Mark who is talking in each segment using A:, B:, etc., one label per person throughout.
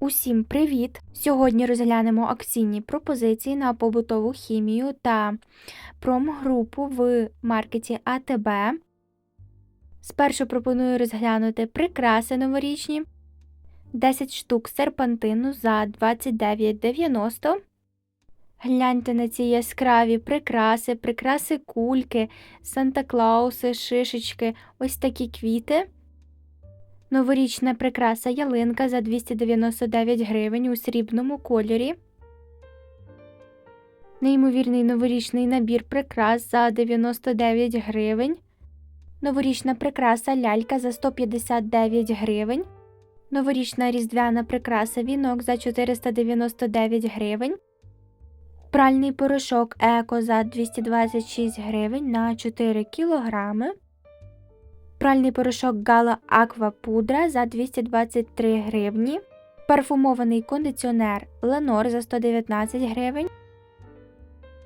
A: Усім привіт! Сьогодні розглянемо акційні пропозиції на побутову хімію та промгрупу в маркеті АТБ. Спершу пропоную розглянути прикраси новорічні. 10 штук серпантину за 29,90. Гляньте на ці яскраві прикраси, прикраси кульки, Санта-Клауси, шишечки, ось такі квіти. Новорічна прикраса ялинка за 299 гривень у срібному кольорі. Неймовірний новорічний набір прикрас за 99 гривень. Новорічна прикраса лялька за 159 гривень. Новорічна різдвяна прикраса вінок за 499 гривень. Пральний порошок еко за 226 гривень на 4 кілограми. Пральний порошок Гала Аква Пудра за 223 гривні. Парфумований кондиціонер Ленор за 119 гривень.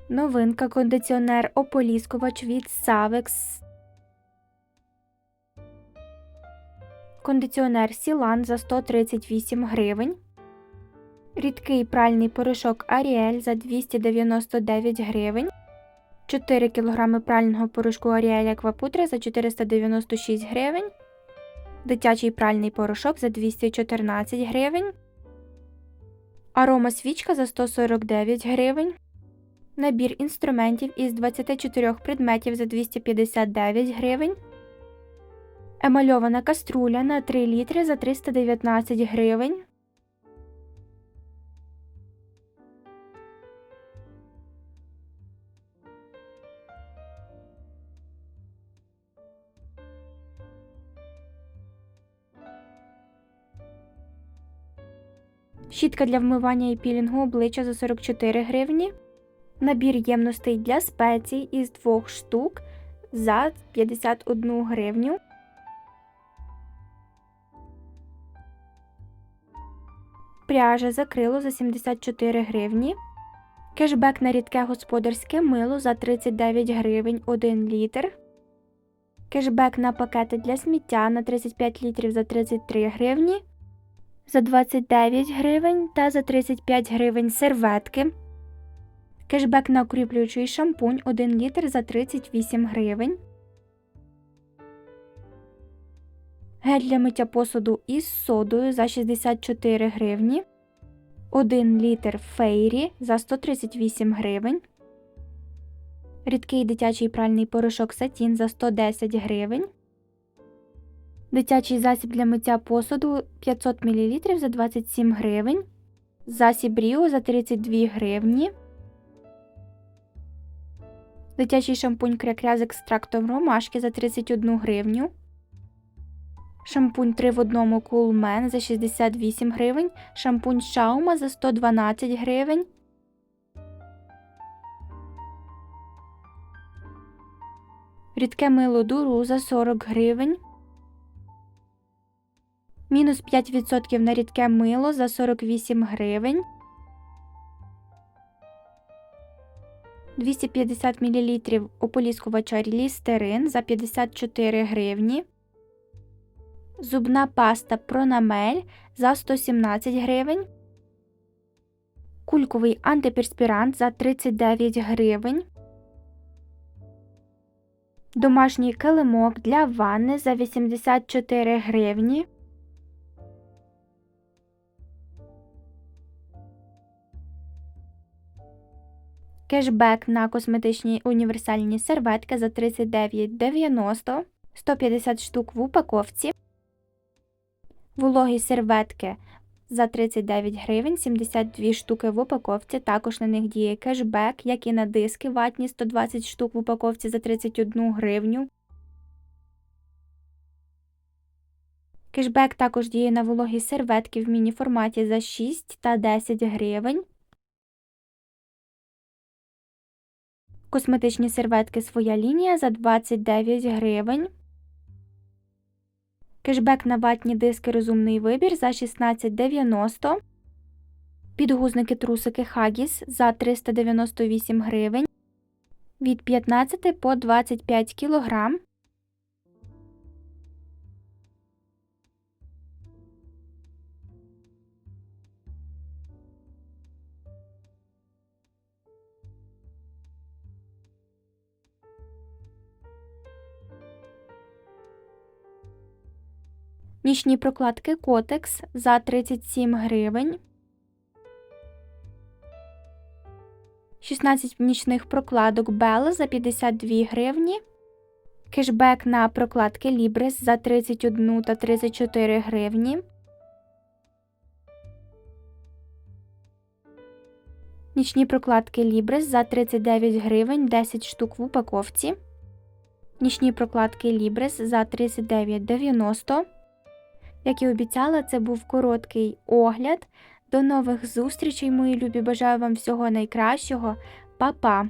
A: Новинка кондиціонер ополіскувач від Savex. Кондиціонер Сілан за 138 гривень. Рідкий пральний порошок Ariel за 299 гривень. 4 кг прального порошку Ariel Аквапудра за 496 гривень. Дитячий пральний порошок за 214 гривень. Арома свічка за 149 гривень. Набір інструментів із 24 предметів за 259 гривень. Емальована каструля на 3 літри за 319 гривень. Щітка для вмивання і пілінгу обличчя за 44 гривні. Набір ємностей для спецій із двох штук за 51 гривню. Пряжа за крило за 74 гривні. Кешбек на рідке господарське мило за 39 гривень 1 літр. Кешбек на пакети для сміття на 35 літрів за 33 гривні. За 29 гривень та за 35 гривень серветки. Кешбек на укріплюючий шампунь 1 літр за 38 гривень. Гель для миття посуду із содою за 64 гривні. 1 літр фейрі за 138 гривень. Рідкий дитячий пральний порошок сатін за 110 гривень. Дитячий засіб для миття посуду 500 мл за 27 гривень. Засіб Ріо за 32 гривні. Дитячий шампунь крякря з екстрактом ромашки за 31 гривню. Шампунь 3 в 1 Cool Man за 68 гривень. Шампунь Шаума за 112 гривень. Рідке мило дуру за 40 гривень. Мінус 5% на рідке мило за 48 гривень. 250 мл ополіскувача лістерин за 54 гривні. Зубна паста Пронамель за 117 гривень. Кульковий антиперспірант за 39 гривень. Домашній килимок для ванни за 84 гривні. Кешбек на косметичні універсальні серветки за 39,90 150 штук в упаковці. Вологі серветки за 39 гривень, 72 штуки в упаковці. Також на них діє кешбек, як і на диски ватні 120 штук в упаковці за 31 гривню. Кешбек також діє на вологі серветки в міні-форматі за 6 та 10 гривень. Косметичні серветки своя лінія за 29 гривень. Кешбек на ватні диски розумний вибір за 16,90. Підгузники трусики Хагіс за 398 гривень. Від 15 по 25 кг. Нічні прокладки Котекс за 37 гривень. 16 нічних прокладок Bella за 52 гривні. Кешбек на прокладки Libris за 31 та 34 гривні. Нічні прокладки Libris за 39 гривень 10 штук в упаковці. Нічні прокладки Libris за 39,90. Як і обіцяла, це був короткий огляд. До нових зустрічей, мої любі. Бажаю вам всього найкращого. Па-па!